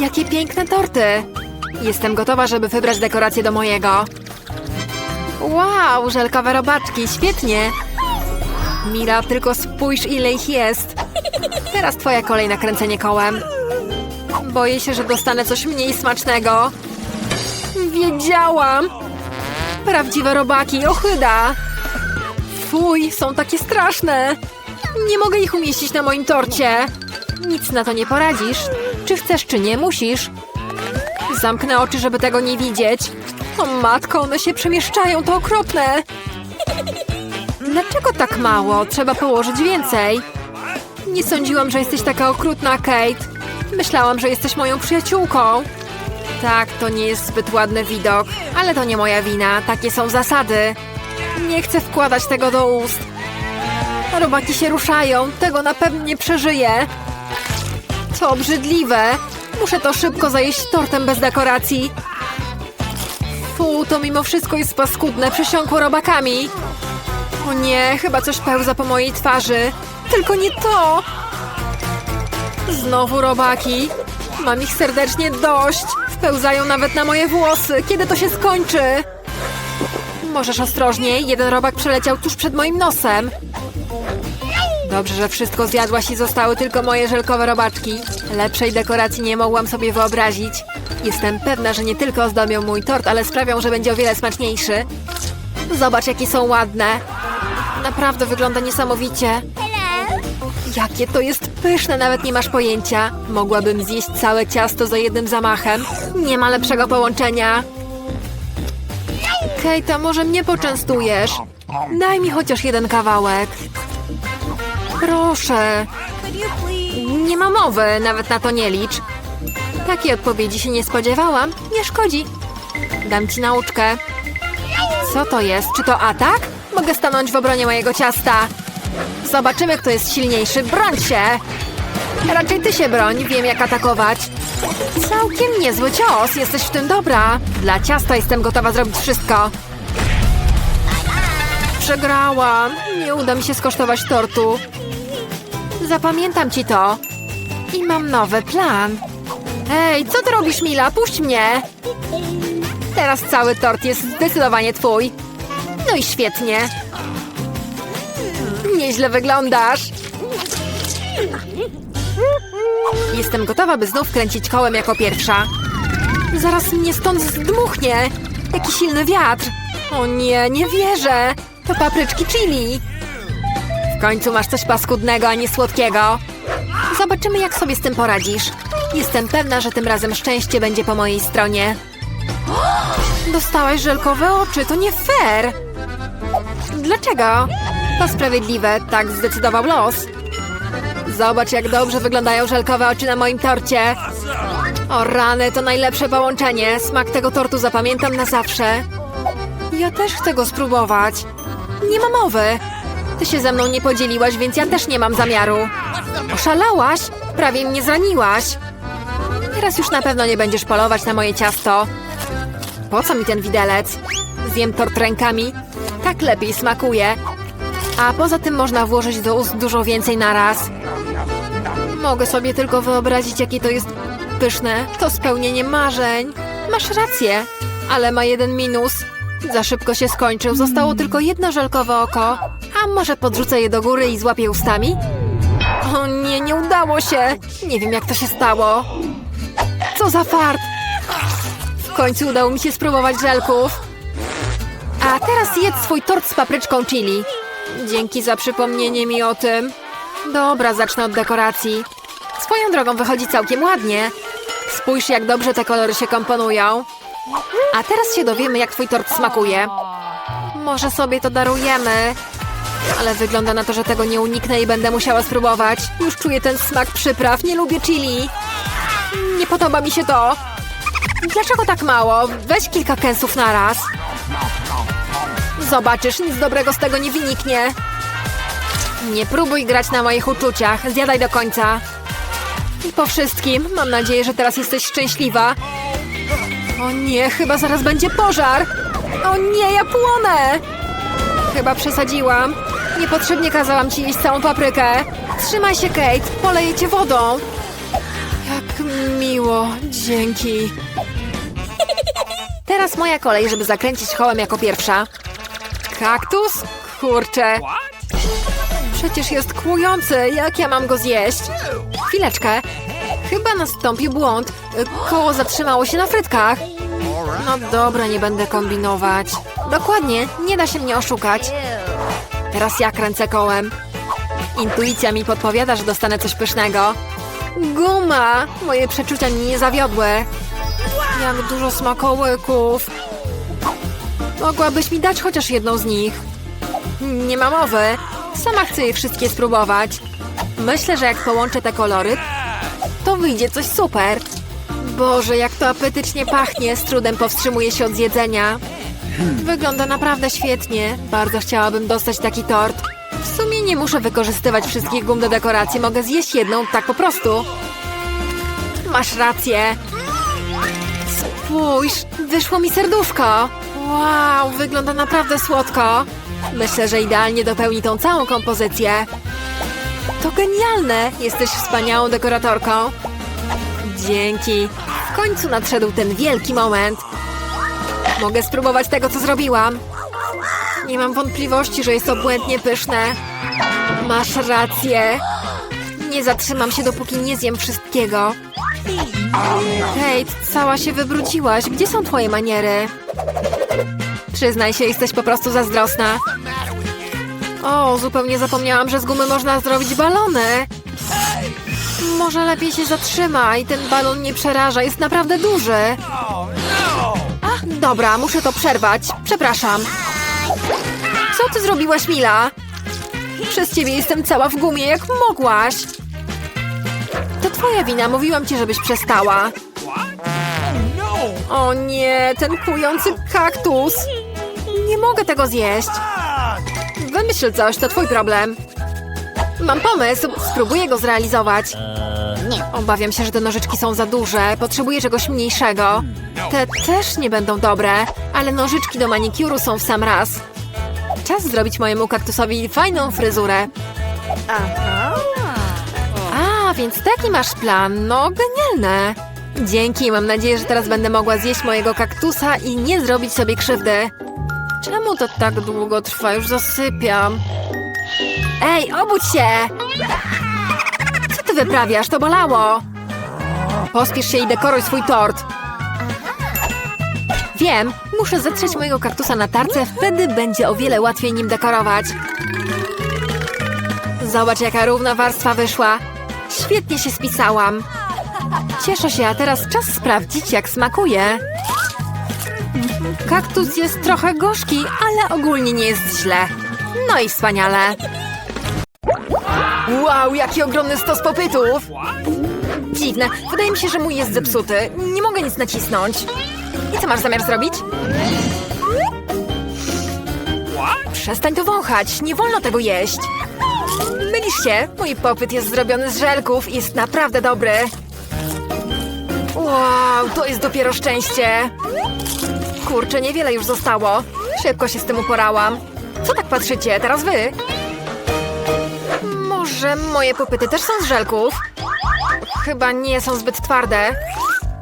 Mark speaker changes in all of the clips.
Speaker 1: Jakie piękne torty! Jestem gotowa, żeby wybrać dekorację do mojego. Wow, żelkowe robaczki, świetnie! Mila, tylko spójrz ile ich jest. Teraz twoja kolej na kręcenie kołem. Boję się, że dostanę coś mniej smacznego. Wiedziałam! Prawdziwe robaki, ochyda! Fuj, są takie straszne! Nie mogę ich umieścić na moim torcie. Nic na to nie poradzisz. Czy chcesz, czy nie, musisz. Zamknę oczy, żeby tego nie widzieć. O matko, one się przemieszczają, to okropne. Dlaczego tak mało? Trzeba położyć więcej. Nie sądziłam, że jesteś taka okrutna, Kate. Myślałam, że jesteś moją przyjaciółką. Tak, to nie jest zbyt ładny widok, ale to nie moja wina. Takie są zasady. Nie chcę wkładać tego do ust. Robaki się ruszają, tego na pewno nie przeżyję. To obrzydliwe. Muszę to szybko zajeść tortem bez dekoracji. Fu, to mimo wszystko jest paskudne, przesiąkło robakami. O nie, chyba coś pełza po mojej twarzy. Tylko nie to! Znowu robaki. Mam ich serdecznie dość. Wpełzają nawet na moje włosy. Kiedy to się skończy? Możesz ostrożniej. Jeden robak przeleciał tuż przed moim nosem. Dobrze, że wszystko zjadłaś i zostały tylko moje żelkowe robaczki. Lepszej dekoracji nie mogłam sobie wyobrazić. Jestem pewna, że nie tylko ozdobią mój tort, ale sprawią, że będzie o wiele smaczniejszy. Zobacz, jakie są ładne. Naprawdę wygląda niesamowicie. Jakie to jest pyszne, nawet nie masz pojęcia. Mogłabym zjeść całe ciasto za jednym zamachem. Nie ma lepszego połączenia. Kejta, może mnie poczęstujesz? Daj mi chociaż jeden kawałek. Proszę. Nie ma mowy, nawet na to nie licz. Takiej odpowiedzi się nie spodziewałam. Nie szkodzi. Dam ci nauczkę. Co to jest? Czy to atak? Mogę stanąć w obronie mojego ciasta. Zobaczymy, kto jest silniejszy. Broń się! Raczej ty się broń, wiem jak atakować. Całkiem niezły cios, jesteś w tym dobra. Dla ciasta jestem gotowa zrobić wszystko. Przegrałam. Nie uda mi się skosztować tortu. Zapamiętam ci to. I mam nowy plan. Ej, co ty robisz, Mila? Puść mnie! Teraz cały tort jest zdecydowanie twój. No i świetnie. Nieźle wyglądasz. Jestem gotowa, by znów kręcić kołem jako pierwsza. Zaraz mnie stąd zdmuchnie. Jaki silny wiatr. O nie, nie wierzę. To papryczki chili. Końcu masz coś paskudnego, a nie słodkiego. Zobaczymy, jak sobie z tym poradzisz. Jestem pewna, że tym razem szczęście będzie po mojej stronie. Dostałaś żelkowe oczy, to nie fair. Dlaczego? To sprawiedliwe, tak zdecydował los. Zobacz, jak dobrze wyglądają żelkowe oczy na moim torcie. O rany, to najlepsze połączenie. Smak tego tortu zapamiętam na zawsze. Ja też chcę go spróbować. Nie ma mowy. Ty się ze mną nie podzieliłaś, więc ja też nie mam zamiaru. Oszalałaś? Prawie mnie zraniłaś. Teraz już na pewno nie będziesz polować na moje ciasto. Po co mi ten widelec? Zjem tort rękami. Tak lepiej smakuje. A poza tym można włożyć do ust dużo więcej na raz. Mogę sobie tylko wyobrazić, jakie to jest pyszne. To spełnienie marzeń. Masz rację, ale ma jeden minus. Za szybko się skończył. Zostało tylko jedno żelkowe oko. A może podrzucę je do góry i złapię ustami? O nie, nie udało się. Nie wiem, jak to się stało. Co za fart. W końcu udało mi się spróbować żelków. A teraz jedz swój tort z papryczką chili. Dzięki za przypomnienie mi o tym. Dobra, zacznę od dekoracji. Swoją drogą wychodzi całkiem ładnie. Spójrz, jak dobrze te kolory się komponują. A teraz się dowiemy, jak twój tort smakuje. Może sobie to darujemy. Ale wygląda na to, że tego nie uniknę i będę musiała spróbować. Już czuję ten smak przypraw. Nie lubię chili. Nie podoba mi się to. Dlaczego tak mało? Weź kilka kęsów na raz. Zobaczysz, nic dobrego z tego nie wyniknie. Nie próbuj grać na moich uczuciach. Zjadaj do końca. I po wszystkim, mam nadzieję, że teraz jesteś szczęśliwa. O nie, chyba zaraz będzie pożar. O nie, ja płonę. Chyba przesadziłam. Niepotrzebnie kazałam ci jeść całą paprykę. Trzymaj się, Kate. Poleję cię wodą. Jak miło. dzięki. Teraz moja kolej, żeby zakręcić kołem jako pierwsza. Kaktus? Kurczę. Przecież jest kłujący, jak ja mam go zjeść? Chwileczkę. Chyba nastąpił błąd. Koło zatrzymało się na frytkach. No dobra, nie będę kombinować. Dokładnie, nie da się mnie oszukać. Teraz ja kręcę kołem. Intuicja mi podpowiada, że dostanę coś pysznego. Guma! Moje przeczucia mnie nie zawiodły. Jak dużo smakołyków. Mogłabyś mi dać chociaż jedną z nich. Nie ma mowy. Sama chcę je wszystkie spróbować. Myślę, że jak połączę te kolory, to wyjdzie coś super. Boże, jak to apetycznie pachnie, z trudem powstrzymuję się od zjedzenia. Wygląda naprawdę świetnie. Bardzo chciałabym dostać taki tort. W sumie nie muszę wykorzystywać wszystkich gum do dekoracji, mogę zjeść jedną tak po prostu. Masz rację. Spójrz, wyszło mi serduszko. Wow, wygląda naprawdę słodko. Myślę, że idealnie dopełni tą całą kompozycję. To genialne! Jesteś wspaniałą dekoratorką. Dzięki. W końcu nadszedł ten wielki moment. Mogę spróbować tego, co zrobiłam. Nie mam wątpliwości, że jest obłędnie pyszne. Masz rację. Nie zatrzymam się, dopóki nie zjem wszystkiego. Kate, cała się wybrudziłaś. Gdzie są twoje maniery? Przyznaj się, jesteś po prostu zazdrosna. O, zupełnie zapomniałam, że z gumy można zrobić balony. Może lepiej się zatrzymaj, ten balon nie przeraża, jest naprawdę duży. Dobra, muszę to przerwać. Przepraszam. Co ty zrobiłaś, Mila? Przez ciebie jestem cała w gumie, jak mogłaś. To twoja wina, mówiłam ci, żebyś przestała. O nie, ten kujący kaktus. Nie mogę tego zjeść. Wymyśl coś, to twój problem. Mam pomysł, spróbuję go zrealizować. Obawiam się, że te nożyczki są za duże. Potrzebuję czegoś mniejszego. Te też nie będą dobre, ale nożyczki do manikuru są w sam raz. Czas zrobić mojemu kaktusowi fajną fryzurę. A, więc taki masz plan. No, genialne. Dzięki, mam nadzieję, że teraz będę mogła zjeść mojego kaktusa i nie zrobić sobie krzywdy. Czemu to tak długo trwa? Już zasypiam. Ej, obudź się! Ty wyprawiasz? To bolało! Pospiesz się i dekoruj swój tort. Wiem, muszę zetrzeć mojego kaktusa na tarce, wtedy będzie o wiele łatwiej nim dekorować. Zobacz, jaka równa warstwa wyszła. Świetnie się spisałam. Cieszę się, a teraz czas sprawdzić, jak smakuje. Kaktus jest trochę gorzki, ale ogólnie nie jest źle. No i wspaniale. Wow, jaki ogromny stos popytów! Dziwne, wydaje mi się, że mój jest zepsuty. Nie mogę nic nacisnąć. I co masz zamiar zrobić? Przestań to wąchać, nie wolno tego jeść. Mylisz się, mój popyt jest zrobiony z żelków i jest naprawdę dobry. Wow, to jest dopiero szczęście. Kurczę, niewiele już zostało. Szybko się z tym uporałam. Co tak patrzycie? Teraz wy? Może moje popyty też są z żelków? Chyba nie są zbyt twarde.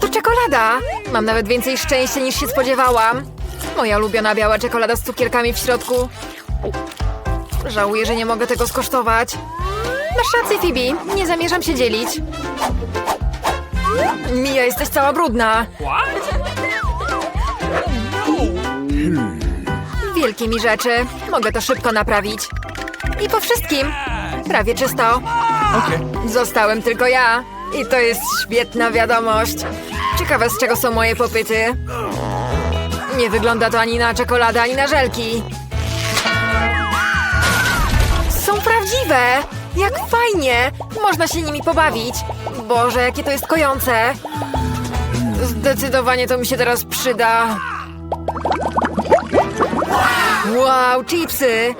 Speaker 1: To czekolada! Mam nawet więcej szczęścia niż się spodziewałam. Moja ulubiona biała czekolada z cukierkami w środku. Żałuję, że nie mogę tego skosztować. Masz rację, Phoebe. Nie zamierzam się dzielić. Mija, jesteś cała brudna. Wielkie mi rzeczy. Mogę to szybko naprawić. I po wszystkim. Prawie czysto. Zostałem tylko ja. I to jest świetna wiadomość. Ciekawe, z czego są moje popyty. Nie wygląda to ani na czekoladę, ani na żelki. Są prawdziwe! Jak fajnie! Można się nimi pobawić. Boże, jakie to jest kojące. Zdecydowanie to mi się teraz przyda. Wow, chipsy!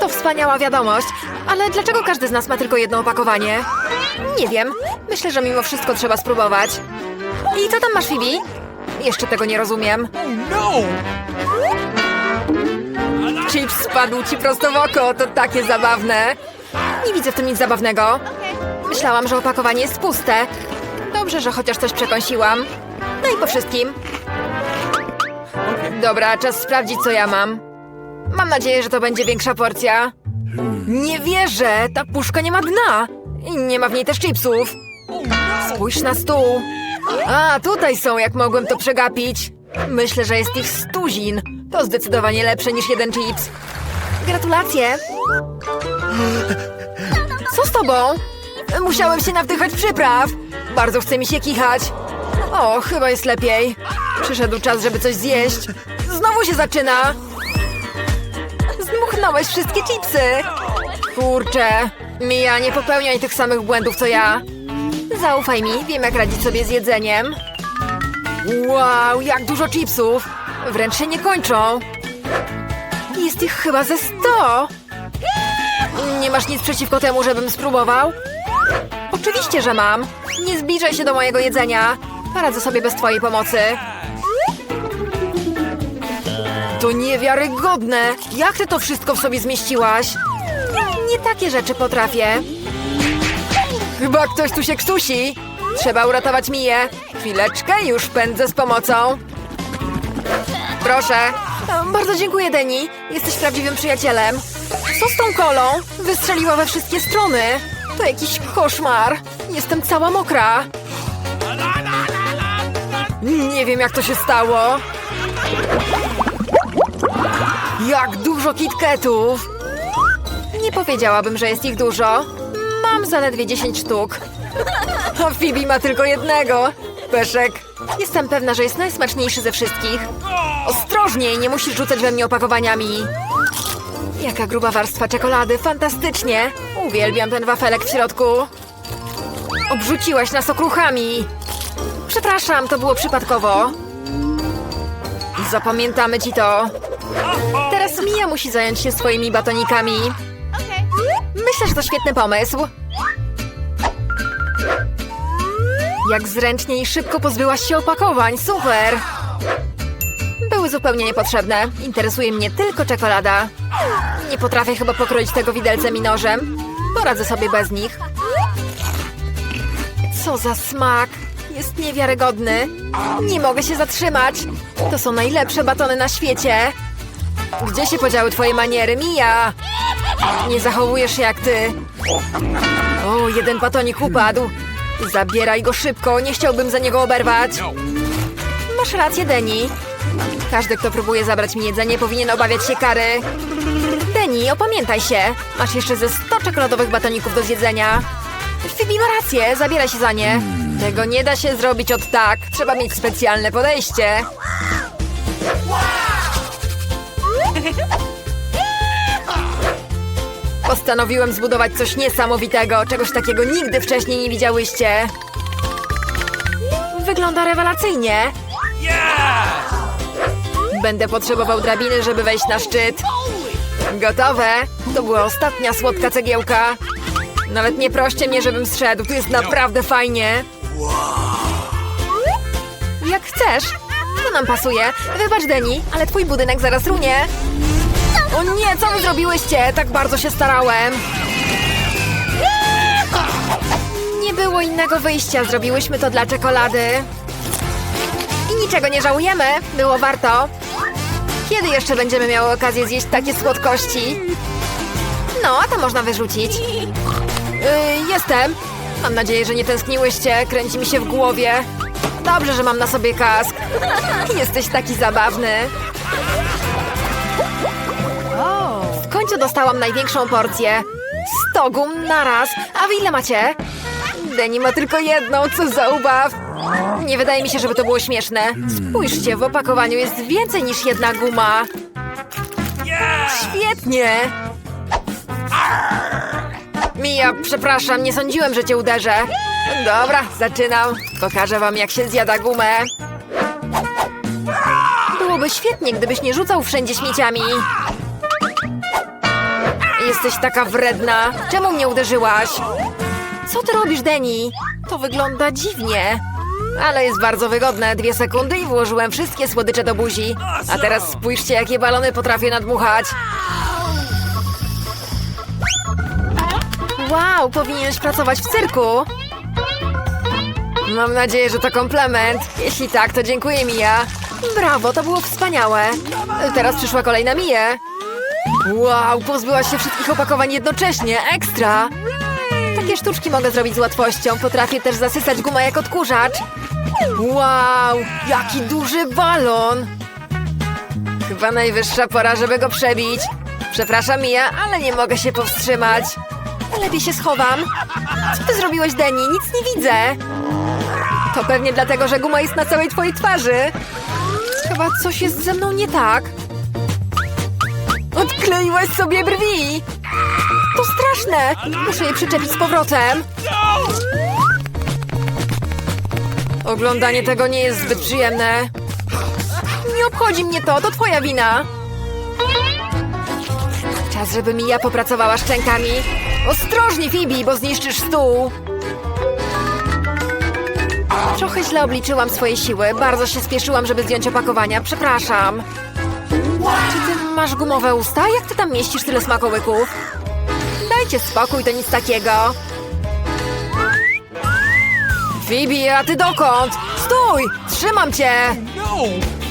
Speaker 1: To wspaniała wiadomość, ale dlaczego każdy z nas ma tylko jedno opakowanie? Nie wiem. Myślę, że mimo wszystko trzeba spróbować. I co tam masz, Phoebe? Jeszcze tego nie rozumiem. Chips spadł ci prosto w oko, to takie zabawne. Nie widzę w tym nic zabawnego. Myślałam, że opakowanie jest puste. Dobrze, że chociaż coś przekąsiłam. No i po wszystkim. Dobra, czas sprawdzić, co ja mam. Mam nadzieję, że to będzie większa porcja. Nie wierzę! Ta puszka nie ma dna! I nie ma w niej też chipsów. Spójrz na stół. A, tutaj są, jak mogłem to przegapić. Myślę, że jest ich stuzin. To zdecydowanie lepsze niż jeden chips. Gratulacje! Co z tobą? Musiałem się nawdychać przypraw. Bardzo chce mi się kichać. O, chyba jest lepiej. Przyszedł czas, żeby coś zjeść. Znowu się zaczyna. Zdmuchnąłeś wszystkie chipsy. Kurczę. Mija, nie popełniaj tych samych błędów, co ja. Zaufaj mi, wiem jak radzić sobie z jedzeniem. Wow, jak dużo chipsów. Wręcz się nie kończą. Jest ich chyba ze sto. Nie masz nic przeciwko temu, żebym spróbował? Oczywiście, że mam. Nie zbliżaj się do mojego jedzenia. Poradzę sobie bez twojej pomocy. To niewiarygodne! Jak ty to wszystko w sobie zmieściłaś? Nie takie rzeczy potrafię. Chyba ktoś tu się krztusi. Trzeba uratować Miję. Chwileczkę, już pędzę z pomocą. Proszę. Bardzo dziękuję, Deni. Jesteś prawdziwym przyjacielem. Co z tą kolą? Wystrzeliła we wszystkie strony. To jakiś koszmar. Jestem cała mokra. Nie wiem, jak to się stało. Jak dużo kitketów! Nie powiedziałabym, że jest ich dużo. Mam zaledwie 10 sztuk. A Phoebe ma tylko jednego. Peszek. Jestem pewna, że jest najsmaczniejszy ze wszystkich. Ostrożniej, nie musisz rzucać we mnie opakowaniami. Jaka gruba warstwa czekolady, fantastycznie! Uwielbiam ten wafelek w środku. Obrzuciłaś nas okruchami. Przepraszam, to było przypadkowo. Zapamiętamy ci to. Mia musi zająć się swoimi batonikami. Myślę, że to świetny pomysł. Jak zręcznie i szybko pozbyłaś się opakowań, super! Były zupełnie niepotrzebne. Interesuje mnie tylko czekolada. Nie potrafię chyba pokroić tego widelcem i nożem. Poradzę sobie bez nich. Co za smak! Jest niewiarygodny. Nie mogę się zatrzymać. To są najlepsze batony na świecie. Gdzie się podziały twoje maniery, Mija? Nie zachowujesz się jak ty. O, jeden batonik upadł. Zabieraj go szybko, nie chciałbym za niego oberwać. Masz rację, Deni. Każdy, kto próbuje zabrać mi jedzenie, powinien obawiać się kary. Deni, opamiętaj się. Masz jeszcze ze 100 czekoladowych batoników do zjedzenia. Phoebe ma rację, zabieraj się za nie. Tego nie da się zrobić od tak. Trzeba mieć specjalne podejście. Postanowiłem zbudować coś niesamowitego, czegoś takiego nigdy wcześniej nie widziałyście. Wygląda rewelacyjnie. Będę potrzebował drabiny, żeby wejść na szczyt. Gotowe. To była ostatnia słodka cegiełka. Nawet nie proście mnie, żebym zszedł. Tu jest naprawdę fajnie. Jak chcesz. To nam pasuje. Wybacz, Deni, ale twój budynek zaraz runie. O nie, co wy zrobiłyście? Tak bardzo się starałem. Nie było innego wyjścia. Zrobiłyśmy to dla czekolady. I niczego nie żałujemy. Było warto. Kiedy jeszcze będziemy miały okazję zjeść takie słodkości? No, a to można wyrzucić. Yy, jestem. Mam nadzieję, że nie tęskniłyście. Kręci mi się w głowie. Dobrze, że mam na sobie kask. Jesteś taki zabawny. W końcu dostałam największą porcję. Sto gum naraz. A wy ile macie? Deni ma tylko jedną, co za ubaw. Nie wydaje mi się, żeby to było śmieszne. Spójrzcie, w opakowaniu jest więcej niż jedna guma. Świetnie! Mija, przepraszam, nie sądziłem, że cię uderzę. Dobra, zaczynam. Pokażę wam, jak się zjada gumę. Byłoby świetnie, gdybyś nie rzucał wszędzie śmieciami. Jesteś taka wredna. Czemu mnie uderzyłaś? Co ty robisz, Deni? To wygląda dziwnie. Ale jest bardzo wygodne. Dwie sekundy i włożyłem wszystkie słodycze do buzi. A teraz spójrzcie, jakie balony potrafię nadmuchać. Wow, powinieneś pracować w cyrku. Mam nadzieję, że to komplement. Jeśli tak, to dziękuję, Mia. Brawo, to było wspaniałe. Teraz przyszła kolej na Mię. Wow, pozbyłaś się wszystkich opakowań jednocześnie. Ekstra! Takie sztuczki mogę zrobić z łatwością. Potrafię też zasysać gumę jak odkurzacz. Wow, jaki duży balon! Chyba najwyższa pora, żeby go przebić. Przepraszam, Mia, ale nie mogę się powstrzymać. Lepiej się schowam. Co ty zrobiłeś, Deni? Nic nie widzę. To pewnie dlatego, że guma jest na całej twojej twarzy. Chyba coś jest ze mną nie tak. Odkleiłaś sobie brwi! To straszne! Muszę je przyczepić z powrotem. Oglądanie tego nie jest zbyt przyjemne. Nie obchodzi mnie to, to twoja wina. Czas, żeby Mija popracowała szczękami. Ostrożnie, Phoebe, bo zniszczysz stół. Trochę źle obliczyłam swoje siły. Bardzo się spieszyłam, żeby zdjąć opakowania. Przepraszam. Czy ty masz gumowe usta? Jak ty tam mieścisz tyle smakołyków? Dajcie spokój, to nic takiego. Phoebe, a ty dokąd? Stój! Trzymam cię!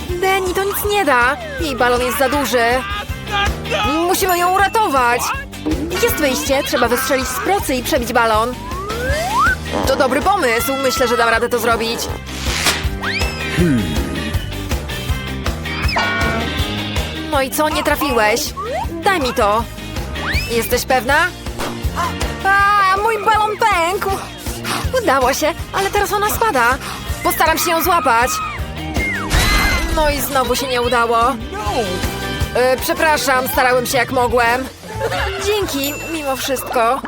Speaker 1: Denny, to nic nie da. Jej balon jest za duży. Musimy ją uratować. Jest wyjście. Trzeba wystrzelić z procy i przebić balon. To dobry pomysł. Myślę, że dam radę to zrobić. No i co? Nie trafiłeś? Daj mi to. Jesteś pewna? A, mój balon pękł. Udało się, ale teraz ona spada. Postaram się ją złapać. No i znowu się nie udało. E, przepraszam, starałem się jak mogłem. Dzięki, mimo wszystko.